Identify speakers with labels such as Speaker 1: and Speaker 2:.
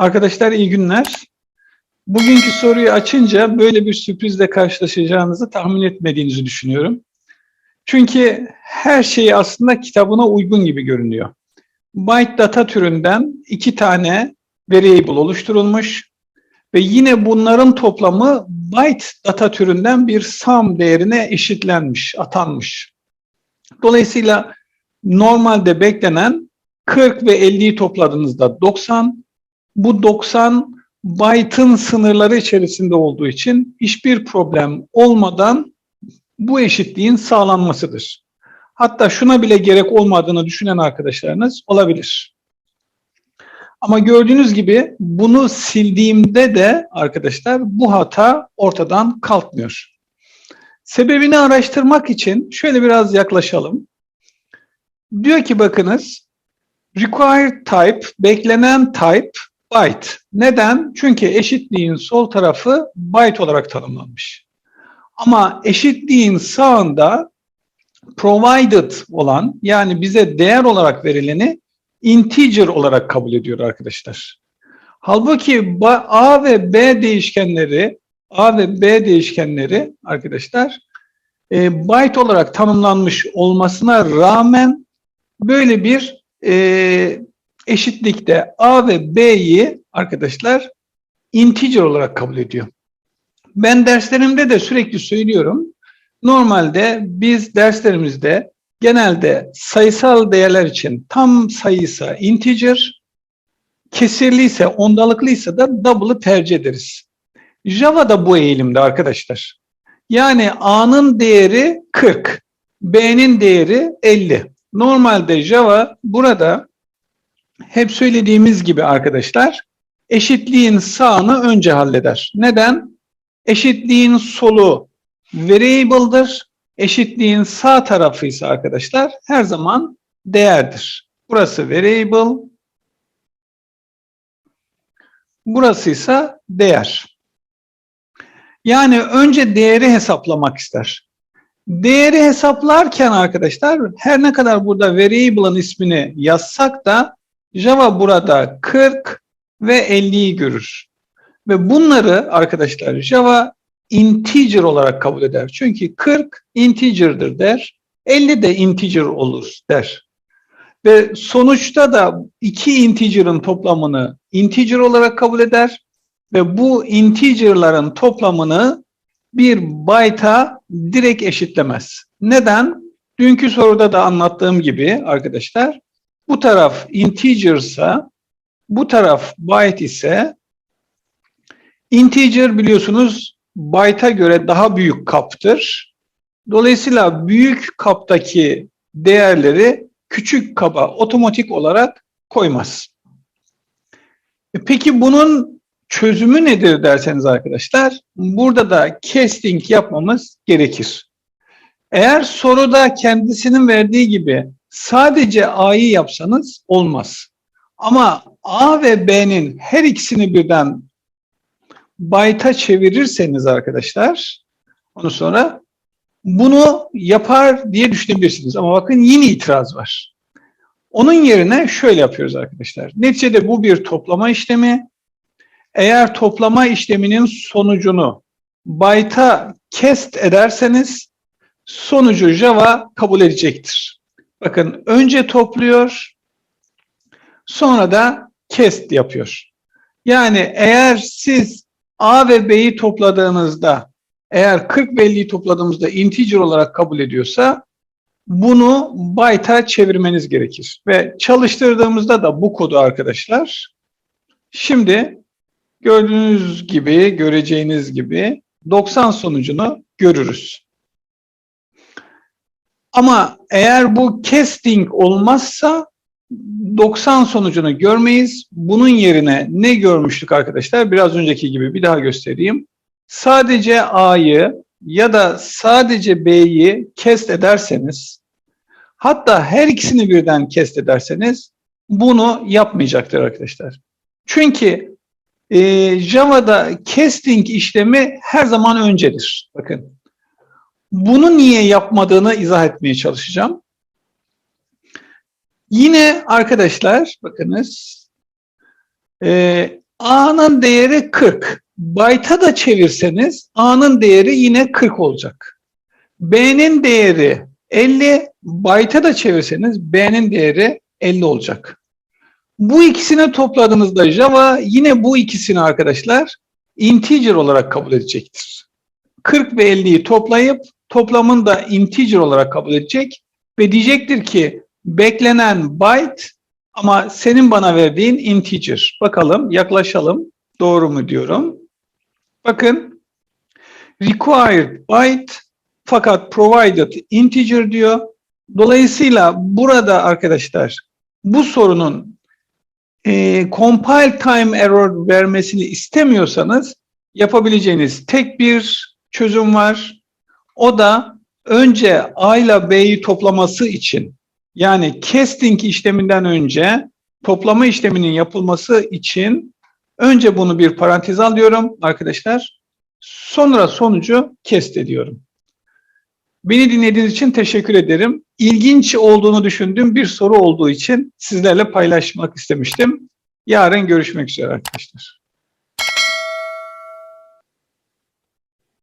Speaker 1: Arkadaşlar iyi günler. Bugünkü soruyu açınca böyle bir sürprizle karşılaşacağınızı tahmin etmediğinizi düşünüyorum. Çünkü her şey aslında kitabına uygun gibi görünüyor. Byte data türünden iki tane variable oluşturulmuş ve yine bunların toplamı byte data türünden bir sum değerine eşitlenmiş, atanmış. Dolayısıyla normalde beklenen 40 ve 50'yi topladığınızda 90, bu 90 byte'ın sınırları içerisinde olduğu için hiçbir problem olmadan bu eşitliğin sağlanmasıdır. Hatta şuna bile gerek olmadığını düşünen arkadaşlarınız olabilir. Ama gördüğünüz gibi bunu sildiğimde de arkadaşlar bu hata ortadan kalkmıyor. Sebebini araştırmak için şöyle biraz yaklaşalım. Diyor ki bakınız required type, beklenen type byte. Neden? Çünkü eşitliğin sol tarafı byte olarak tanımlanmış. Ama eşitliğin sağında provided olan yani bize değer olarak verileni integer olarak kabul ediyor arkadaşlar. Halbuki A ve B değişkenleri A ve B değişkenleri arkadaşlar e, byte olarak tanımlanmış olmasına rağmen böyle bir e, eşitlikte A ve B'yi arkadaşlar integer olarak kabul ediyor. Ben derslerimde de sürekli söylüyorum. Normalde biz derslerimizde genelde sayısal değerler için tam sayıysa integer, kesirliyse, ondalıklıysa da double'ı tercih ederiz. Java da bu eğilimde arkadaşlar. Yani A'nın değeri 40, B'nin değeri 50. Normalde Java burada hep söylediğimiz gibi arkadaşlar eşitliğin sağını önce halleder. Neden? Eşitliğin solu variable'dır. Eşitliğin sağ tarafı ise arkadaşlar her zaman değerdir. Burası variable. Burası ise değer. Yani önce değeri hesaplamak ister. Değeri hesaplarken arkadaşlar her ne kadar burada variable'ın ismini yazsak da Java burada 40 ve 50'yi görür. Ve bunları arkadaşlar Java integer olarak kabul eder. Çünkü 40 integer'dır der. 50 de integer olur der. Ve sonuçta da iki integer'ın toplamını integer olarak kabul eder. Ve bu integer'ların toplamını bir byte'a direkt eşitlemez. Neden? Dünkü soruda da anlattığım gibi arkadaşlar bu taraf integer ise bu taraf byte ise integer biliyorsunuz byte'a göre daha büyük kaptır. Dolayısıyla büyük kaptaki değerleri küçük kaba otomatik olarak koymaz. E peki bunun çözümü nedir derseniz arkadaşlar, burada da casting yapmamız gerekir. Eğer soruda kendisinin verdiği gibi sadece A'yı yapsanız olmaz. Ama A ve B'nin her ikisini birden byte'a çevirirseniz arkadaşlar, onu sonra bunu yapar diye düşünebilirsiniz. Ama bakın yine itiraz var. Onun yerine şöyle yapıyoruz arkadaşlar. Neticede bu bir toplama işlemi. Eğer toplama işleminin sonucunu byte'a cast ederseniz sonucu Java kabul edecektir. Bakın önce topluyor, sonra da cast yapıyor. Yani eğer siz A ve B'yi topladığınızda eğer 40 ve 50'yi topladığımızda integer olarak kabul ediyorsa bunu byte'a çevirmeniz gerekir. Ve çalıştırdığımızda da bu kodu arkadaşlar şimdi gördüğünüz gibi, göreceğiniz gibi 90 sonucunu görürüz. Ama eğer bu casting olmazsa 90 sonucunu görmeyiz. Bunun yerine ne görmüştük arkadaşlar? Biraz önceki gibi bir daha göstereyim. Sadece A'yı ya da sadece B'yi kest ederseniz hatta her ikisini birden kest ederseniz bunu yapmayacaktır arkadaşlar. Çünkü e, Java'da casting işlemi her zaman öncedir. Bakın. Bunu niye yapmadığını izah etmeye çalışacağım. Yine arkadaşlar bakınız e, A'nın değeri 40. Byte'a da çevirseniz A'nın değeri yine 40 olacak. B'nin değeri 50. Byte'a da çevirseniz B'nin değeri 50 olacak. Bu ikisini topladığınızda Java yine bu ikisini arkadaşlar integer olarak kabul edecektir. 40 ve 50'yi toplayıp toplamını da integer olarak kabul edecek ve diyecektir ki beklenen byte ama senin bana verdiğin integer. Bakalım yaklaşalım. Doğru mu diyorum. Bakın required byte fakat provided integer diyor. Dolayısıyla burada arkadaşlar bu sorunun e, compile time error vermesini istemiyorsanız yapabileceğiniz tek bir çözüm var. O da önce A ile B'yi toplaması için yani casting işleminden önce toplama işleminin yapılması için önce bunu bir parantez alıyorum arkadaşlar. Sonra sonucu cast ediyorum. Beni dinlediğiniz için teşekkür ederim. İlginç olduğunu düşündüğüm bir soru olduğu için sizlerle paylaşmak istemiştim. Yarın görüşmek üzere arkadaşlar.